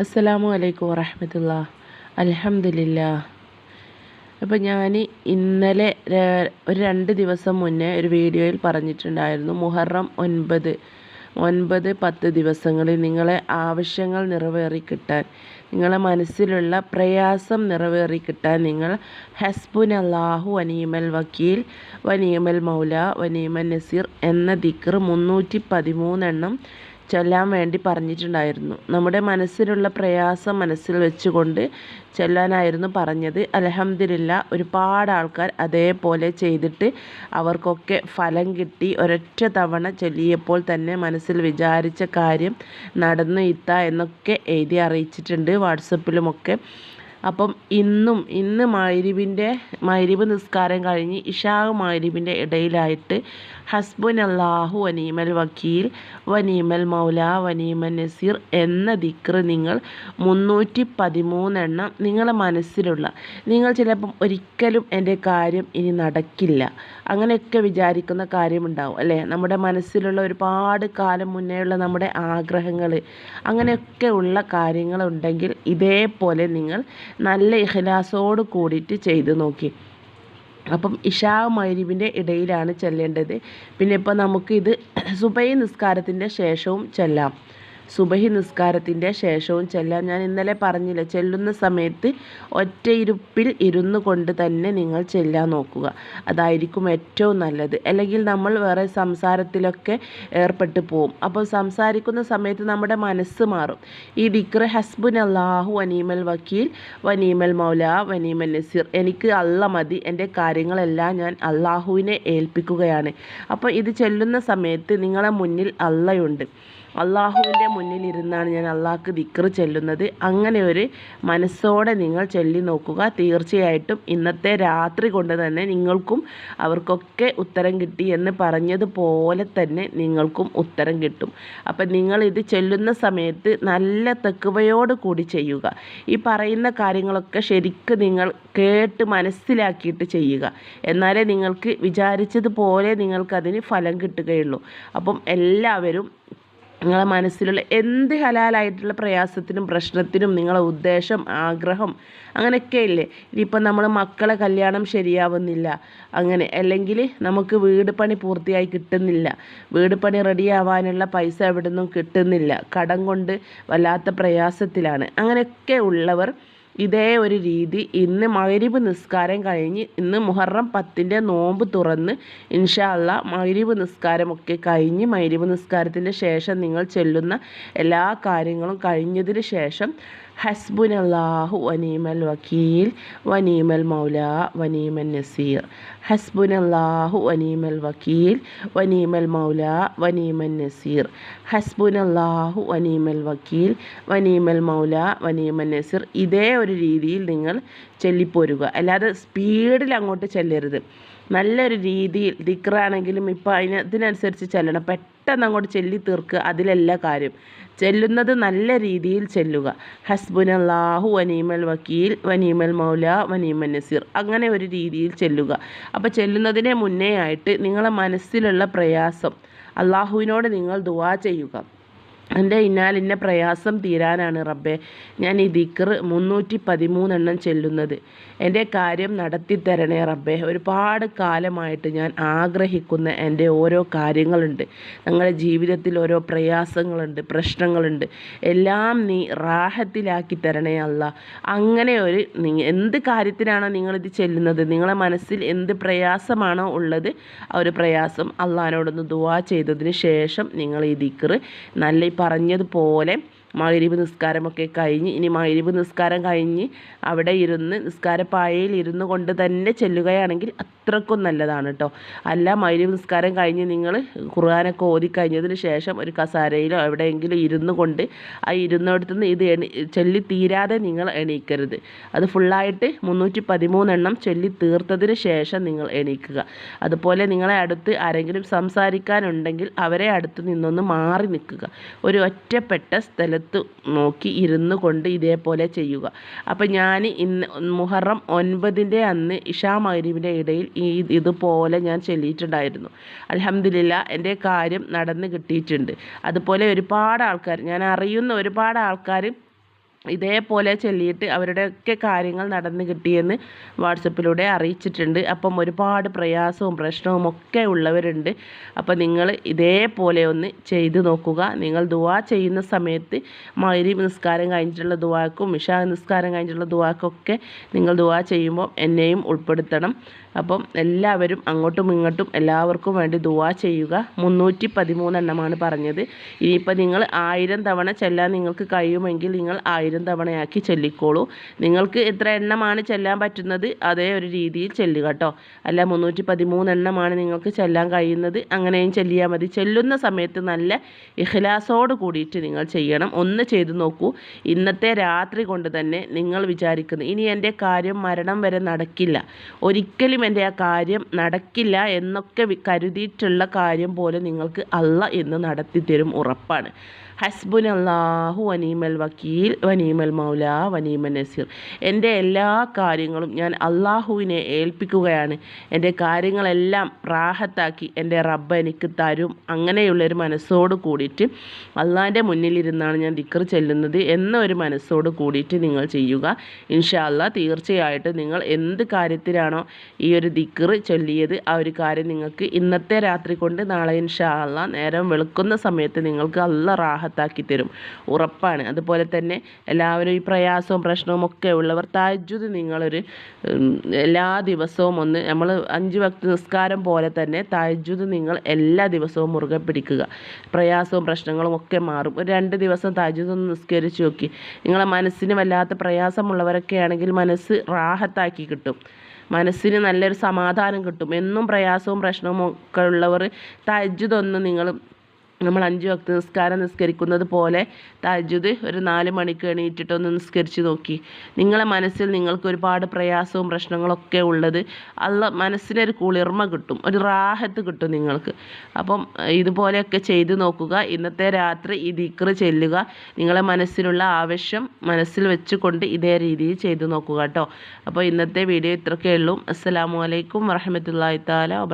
അസ്സലാമു അലൈക്കും വറഹമത്തുള്ള. അലഹമില്ല അപ്പോൾ ഞാൻ ഇന്നലെ ഒരു രണ്ട് ദിവസം മുന്നേ ഒരു വീഡിയോയിൽ പറഞ്ഞിട്ടുണ്ടായിരുന്നു മുഹറം ഒൻപത് ഒൻപത് പത്ത് ദിവസങ്ങളിൽ നിങ്ങളെ ആവശ്യങ്ങൾ നിറവേറി കിട്ടാൻ നിങ്ങളെ മനസ്സിലുള്ള പ്രയാസം നിറവേറി കിട്ടാൻ നിങ്ങൾ ഹസ്ബുൻ അള്ളാഹു വനീമൽ വക്കീൽ വനീമൽ മൗല വനീമൽ നസീർ എന്ന ദിക്ർ മുന്നൂറ്റി പതിമൂന്നെണ്ണം ചൊല്ലാൻ വേണ്ടി പറഞ്ഞിട്ടുണ്ടായിരുന്നു. നമ്മുടെ മനസ്സിലുള്ള പ്രയാസം മനസ്സിൽ വെച്ചുകൊണ്ട് ചൊല്ലാനായിരുന്നു പറഞ്ഞത്. അലഹമില്ല ഒരുപാട് ആൾക്കാർ അതേപോലെ ചെയ്തിട്ട് അവർക്കൊക്കെ ഫലം കിട്ടി. ഒരൊറ്റ തവണ ചൊല്ലിയപ്പോൾ തന്നെ മനസ്സിൽ വിചാരിച്ച കാര്യം നടന്നു. ഇത്ത എന്നൊക്കെ എഴുതി അറിയിച്ചിട്ടുണ്ട് വാട്സപ്പിലുമൊക്കെ. അപ്പം ഇന്നും ഇന്ന് മൈരിബിന്റെ മൈരിബ് നിസ്കാരം കഴിഞ്ഞ് ഇഷാ മൈരിബിന്റെ ഇടയിലായിട്ട് ഹസ്ബുൻ അള്ളാഹു വനീമൽ വക്കീൽ വനീമൽ മൗല വനീമൽ നസീർ എന്ന ദിക്റ് നിങ്ങൾ മുന്നൂറ്റി പതിമൂന്നെണ്ണം നിങ്ങളെ മനസ്സിലുള്ള നിങ്ങൾ ചിലപ്പം ഒരിക്കലും എന്റെ കാര്യം ഇനി നടക്കില്ല. അങ്ങനെയൊക്കെ വിചാരിക്കുന്ന കാര്യമുണ്ടാവും അല്ലേ? നമ്മുടെ മനസ്സിലുള്ള ഒരുപാട് കാലം മുന്നേയുള്ള നമ്മുടെ ആഗ്രഹങ്ങൾ അങ്ങനെയൊക്കെ ഉള്ള കാര്യങ്ങളുണ്ടെങ്കിൽ ഇതേപോലെ നിങ്ങൾ നല്ല ഇഹ്ലാസോട് കൂടിയിട്ട് ചെയ്ത് നോക്കി. അപ്പം ഇഷാ മൈരിബിന്റെ ഇടയിലാണ് ചെല്ലേണ്ടത്. പിന്നെ ഇപ്പോൾ നമുക്കിത് സുബൈ നിസ്കാരത്തിന്റെ ശേഷവും ചെല്ലാം. സുബഹി നിസ്കാരത്തിന്റെ ശേഷവും ചെല്ലാം ഞാൻ ഇന്നലെ പറഞ്ഞില്ല ചെല്ലുന്ന സമയത്ത് ഒറ്റയിരുപ്പിൽ ഇരുന്നു കൊണ്ട് തന്നെ നിങ്ങൾ ചെല്ലാൻ നോക്കുക. അതായിരിക്കും ഏറ്റവും നല്ലത്. അല്ലെങ്കിൽ നമ്മൾ വേറെ സംസാരത്തിലൊക്കെ ഏർപ്പെട്ട് പോവും. അപ്പോൾ സംസാരിക്കുന്ന സമയത്ത് നമ്മുടെ മനസ്സ് മാറും. ഈ ദിക്ര ഹസ്ബുൻ അള്ളാഹു വനീമൽ വക്കീൽ വനീമൽ മൗല വനീമൽ നസീർ. എനിക്ക് അള്ള മതി എന്റെ കാര്യങ്ങളെല്ലാം ഞാൻ അള്ളാഹുവിനെ ഏൽപ്പിക്കുകയാണ്. അപ്പോൾ ഇത് ചെല്ലുന്ന സമയത്ത് നിങ്ങളെ മുന്നിൽ അള്ളയുണ്ട് അള്ളാഹുവിന്റെ മുന്നിൽ ഇരുന്നാണ് ഞാൻ അള്ളാഹ്ക്ക് ദിക്ർ ചെല്ലുന്നത്. അങ്ങനെ ഒരു മനസ്സോടെ നിങ്ങൾ ചൊല്ലി നോക്കുക. തീർച്ചയായിട്ടും ഇന്നത്തെ രാത്രി കൊണ്ട് തന്നെ നിങ്ങൾക്കും അവർക്കൊക്കെ ഉത്തരം കിട്ടി എന്ന് പറഞ്ഞതുപോലെ തന്നെ നിങ്ങൾക്കും ഉത്തരം കിട്ടും. അപ്പം നിങ്ങൾ ഇത് ചൊല്ലുന്ന സമയത്ത് നല്ല തെക്കുവയോട് കൂടി ചെയ്യുക. ഈ പറയുന്ന കാര്യങ്ങളൊക്കെ ശരിക്കും നിങ്ങൾ കേട്ട് മനസ്സിലാക്കിയിട്ട് ചെയ്യുക. എന്നാലേ നിങ്ങൾക്ക് വിചാരിച്ചതുപോലെ നിങ്ങൾക്കതിന് ഫലം കിട്ടുകയുള്ളൂ. അപ്പം എല്ലാവരും നിങ്ങളെ മനസ്സിലുള്ള എന്ത് ഹലാലായിട്ടുള്ള പ്രയാസത്തിനും പ്രശ്നത്തിനും നിങ്ങളെ ഉദ്ദേശം ആഗ്രഹം അങ്ങനെയൊക്കെ ഇല്ലേ ഇനിയിപ്പം നമ്മൾ മക്കളെ കല്യാണം ശരിയാവുന്നില്ല. അങ്ങനെ അല്ലെങ്കിൽ നമുക്ക് വീട് പണി പൂർത്തിയായി കിട്ടുന്നില്ല. വീട് പണി റെഡിയാവാനുള്ള പൈസ എവിടെ നിന്നും കിട്ടുന്നില്ല. കടം കൊണ്ട് വല്ലാത്ത പ്രയാസത്തിലാണ്. അങ്ങനെയൊക്കെ ഉള്ളവർ ഇതേ ഒരു രീതി. ഇന്ന് മഗ്രിബ് നിസ്കാരം കഴിഞ്ഞ് ഇന്ന് മുഹറം പത്തിന്റെ നോമ്പ് തുറന്ന് ഇൻഷാല്ല മഗ്രിബ് നിസ്കാരമൊക്കെ കഴിഞ്ഞ് മഗ്രിബ് നിസ്കാരത്തിന്റെ ശേഷം നിങ്ങൾ ചെല്ലുന്ന എല്ലാ കാര്യങ്ങളും കഴിഞ്ഞതിന് ശേഷം ഹസ്ബുൻ അള്ളാഹു വനീമൽ വക്കീൽ വനീമൽ മൗല വനീമൽ നസീർ ഹസ്ബുൻ വനീമൽ വക്കീൽ വനീമൽ മൗല വനീമൽ നസീർ ഹസ്ബുൻ വനീമൽ വക്കീൽ വനീമൽ മൗല വനീമൽ നസീർ ഇതേ ഒരു രീതിയിൽ നിങ്ങൾ ചൊല്ലിപ്പോരുക. അല്ലാതെ സ്പീഡിൽ അങ്ങോട്ട് ചെല്ലരുത്. നല്ലൊരു രീതിയിൽ ദിക്റാണെങ്കിലും ഇപ്പോൾ അതിന് ഇതിനനുസരിച്ച് ചെല്ലണം. പെട്ടെന്ന് അങ്ങോട്ട് ചെല്ലി തീർക്കുക. അതിലല്ല കാര്യം. ചെല്ലുന്നത് നല്ല രീതിയിൽ ചെല്ലുക. ഹസ്ബുൻ അള്ളാഹു വനീമൽ വക്കീൽ വനീമൽ മൗല വനീമൽ നസീർ. അങ്ങനെ ഒരു രീതിയിൽ ചെല്ലുക. അപ്പോൾ ചെല്ലുന്നതിനെ മുന്നേ ആയിട്ട് നിങ്ങളെ മനസ്സിലുള്ള പ്രയാസം. അള്ളാഹുവിനോട് നിങ്ങൾ ദുവാ ചെയ്യുക. എന്റെ ഇന്നാൽ ഇന്ന പ്രയാസം തീരാനാണ് റബ്ബെ. ഞാൻ ഈ ദിക്കർ മുന്നൂറ്റി പതിമൂന്നെണ്ണം ചെല്ലുന്നത്. എന്റെ കാര്യം നടത്തി തരണേ റബ്ബെ. ഒരുപാട് കാലമായിട്ട് ഞാൻ ആഗ്രഹിക്കുന്ന എന്റെ ഓരോ കാര്യങ്ങളുണ്ട്. ഞങ്ങളുടെ ജീവിതത്തിൽ ഓരോ പ്രയാസങ്ങളുണ്ട് പ്രശ്നങ്ങളുണ്ട്. എല്ലാം നീ റാഹത്തിലാക്കി തരണേ അല്ല. അങ്ങനെ ഒരു എന്ത് കാര്യത്തിനാണോ നിങ്ങളിത് ചെല്ലുന്നത്? നിങ്ങളെ മനസ്സിൽ എന്ത് പ്രയാസമാണോ ഉള്ളത് ആ ഒരു പ്രയാസം അള്ളഹാനോടൊന്ന് ദുവാ ചെയ്തതിന് ശേഷം നിങ്ങൾ ഈ ദിക്കർ നല്ല പറഞ്ഞതുപോലെ മഗ്രിബ് നിസ്കാരമൊക്കെ കഴിഞ്ഞ് ഇനി മഗ്രിബ് നിസ്കാരം കഴിഞ്ഞ് അവിടെ ഇരുന്ന് നിസ്കാരപ്പായയിൽ ഇരുന്നു കൊണ്ട് തന്നെ ചെല്ലുകയാണെങ്കിൽ അത്രക്കും നല്ലതാണ് കേട്ടോ അല്ല മൈലി നിസ്കാരം കഴിഞ്ഞ് നിങ്ങൾ ഖുർആാനൊക്കെ ഓതി കഴിഞ്ഞതിന് ശേഷം ഒരു കസാരയിലോ എവിടെയെങ്കിലും ഇരുന്നു കൊണ്ട് ആ ഇരുന്നിടത്തു നിന്ന് ഇത് എണി ചൊല്ലി തീരാതെ നിങ്ങൾ എണീക്കരുത്. അത് ഫുള്ളായിട്ട് മുന്നൂറ്റി പതിമൂന്നെണ്ണം ചൊല്ലി തീർത്തതിന് ശേഷം നിങ്ങൾ എണീക്കുക. അതുപോലെ നിങ്ങളെ അടുത്ത് ആരെങ്കിലും സംസാരിക്കാനുണ്ടെങ്കിൽ അവരെ അടുത്ത് നിന്നൊന്ന് മാറി നിൽക്കുക. ഒരു ഒറ്റപ്പെട്ട സ്ഥലത്ത് നോക്കി ഇരുന്നു കൊണ്ട് ഇതേപോലെ ചെയ്യുക. അപ്പം ഞാൻ ഇന്ന് മുഹറം ഒൻപതിന്റെ അന്ന് ഇഷാ മഗ്രിബിന്റെ ഇടയിൽ ഈ ഇതുപോലെ ഞാൻ ചൊല്ലിയിട്ടുണ്ടായിരുന്നു. അലഹമില്ല എന്റെ കാര്യം നടന്ന് കിട്ടിയിട്ടുണ്ട്. അതുപോലെ ഒരുപാട് ആൾക്കാർ ഞാൻ അറിയുന്ന ഒരുപാട് ആൾക്കാർ ഇതേപോലെ ചൊല്ലിയിട്ട് അവരുടെയൊക്കെ കാര്യങ്ങൾ നടന്നു കിട്ടിയെന്ന് വാട്സപ്പിലൂടെ അറിയിച്ചിട്ടുണ്ട്. അപ്പം ഒരുപാട് പ്രയാസവും പ്രശ്നവും ഒക്കെ ഉള്ളവരുണ്ട്. അപ്പം നിങ്ങൾ ഇതേപോലെ ഒന്ന് ചെയ്ത് നോക്കുക. നിങ്ങൾ ദുവാ ചെയ്യുന്ന സമയത്ത് മൈരി നിസ്കാരം കഴിഞ്ഞിട്ടുള്ള ദുവാക്കും മിഷാ നിസ്കാരം കഴിഞ്ഞിട്ടുള്ള ദുവാക്കൊക്കെ നിങ്ങൾ ദുവാ ചെയ്യുമ്പോൾ എന്നെയും ഉൾപ്പെടുത്തണം. അപ്പം എല്ലാവരും അങ്ങോട്ടും ഇങ്ങോട്ടും എല്ലാവർക്കും വേണ്ടി ദുവാ ചെയ്യുക. മുന്നൂറ്റി പതിമൂന്നെണ്ണമാണ് പറഞ്ഞത്. ഇനിയിപ്പോൾ നിങ്ങൾ ആയിരം തവണ ചെല്ലാൻ നിങ്ങൾക്ക് കഴിയുമെങ്കിൽ നിങ്ങൾ ആയിരം തവണയാക്കി ചെല്ലിക്കോളൂ. നിങ്ങൾക്ക് എത്ര എണ്ണമാണ് ചെല്ലാൻ പറ്റുന്നത്? അതേ ഒരു രീതിയിൽ ചെല്ലുക കേട്ടോ. അല്ല മുന്നൂറ്റി പതിമൂന്നെണ്ണമാണ് നിങ്ങൾക്ക് ചെല്ലാൻ കഴിയുന്നത്. അങ്ങനെയും ചെല്ലിയാൽ മതി. ചെല്ലുന്ന സമയത്ത് നല്ല ഇഖ്ലാസോട് കൂടിയിട്ട് നിങ്ങൾ ചെയ്യണം. ഒന്ന് ചെയ്തു നോക്കൂ. ഇന്നത്തെ രാത്രി കൊണ്ട് തന്നെ നിങ്ങൾ വിചാരിക്കുന്നു ഇനി എന്റെ കാര്യം മരണം വരെ നടക്കില്ല. ഒരിക്കലും എന്റെ ആ കാര്യം നടക്കില്ല എന്നൊക്കെ കരുതിയിട്ടുള്ള കാര്യം പോലെ നിങ്ങൾക്ക് അല്ല എന്ന് നടത്തി തരും ഉറപ്പാണ്. ഹസ്ബുൻ അള്ളാഹു വനീമൽ വക്കീൽ വനീമൽ മൗല വനീമൽ നസീർ. എന്റെ എല്ലാ കാര്യങ്ങളും ഞാൻ അള്ളാഹുവിനെ ഏൽപ്പിക്കുകയാണ്. എന്റെ കാര്യങ്ങളെല്ലാം റാഹത്താക്കി എന്റെ റബ്ബ് എനിക്ക് തരും. അങ്ങനെയുള്ളൊരു മനസ്സോട് കൂടിയിട്ട് അള്ളാഹിന്റെ മുന്നിലിരുന്നാണ് ഞാൻ ദിക്കർ ചെല്ലുന്നത് എന്നൊരു മനസ്സോട് കൂടിയിട്ട് നിങ്ങൾ ചെയ്യുക. ഇൻഷാല്ല തീർച്ചയായിട്ടും നിങ്ങൾ എന്ത് കാര്യത്തിലാണോ ഈ ഒരു ദിക്കർ ചൊല്ലിയത് ആ ഒരു കാര്യം നിങ്ങൾക്ക് ഇന്നത്തെ രാത്രി കൊണ്ട് നാളെ ഇൻഷാല്ല നേരം വെളുക്കുന്ന സമയത്ത് നിങ്ങൾക്ക് അല്ല റാഹ റാഹത്താക്കി തരും. ഉറപ്പാണ്. അതുപോലെ തന്നെ എല്ലാവരും ഈ പ്രയാസവും പ്രശ്നവും ഒക്കെ ഉള്ളവർ താജ്ജുദ് നിങ്ങളൊരു എല്ലാ ദിവസവും ഒന്ന് നമ്മൾ അഞ്ച് വക്ത നിസ്കാരം പോലെ തന്നെ താജ്ജുദ് നിങ്ങൾ എല്ലാ ദിവസവും മുറുകെ പിടിക്കുക. പ്രയാസവും പ്രശ്നങ്ങളും ഒക്കെ മാറും. ഒരു രണ്ട് ദിവസം താജ്ജുദ് ഒന്ന് നിസ്കരിച്ച് നോക്കി. നിങ്ങളെ മനസ്സിന് വല്ലാത്ത പ്രയാസമുള്ളവരൊക്കെ ആണെങ്കിൽ മനസ്സ് റാഹത്താക്കി കിട്ടും. മനസ്സിന് നല്ലൊരു സമാധാനം കിട്ടും. എന്നും പ്രയാസവും പ്രശ്നവും ഒക്കെ ഉള്ളവർ തജ്ജുദൊന്നും നിങ്ങൾ നമ്മൾ അഞ്ച് വക്ത നിസ്കാരം നിസ്കരിക്കുന്നത് പോലെ തജ്ജുദ് ഒരു നാല് മണിക്ക് എണീറ്റിട്ടൊന്ന് നിസ്കരിച്ച് നോക്കി. നിങ്ങളെ മനസ്സിൽ നിങ്ങൾക്ക് ഒരുപാട് പ്രയാസവും പ്രശ്നങ്ങളൊക്കെ ഉള്ളത്. അല്ല മനസ്സിനൊരു കുളിർമ കിട്ടും. ഒരു റാഹത്ത് കിട്ടും നിങ്ങൾക്ക്. അപ്പം ഇതുപോലെയൊക്കെ ചെയ്തു നോക്കുക. ഇന്നത്തെ രാത്രി ഈ ദിക്റ് ചെല്ലുക. നിങ്ങളെ മനസ്സിലുള്ള ആവശ്യം മനസ്സിൽ വെച്ചുകൊണ്ട് ഇതേ രീതിയിൽ ചെയ്തു നോക്കുക കേട്ടോ. അപ്പോൾ ഇന്നത്തെ വീഡിയോ ഇത്രയൊക്കെ ഉള്ളൂ. അസ്സലാമു അലൈക്കും വറഹമത്തല്ലാ താല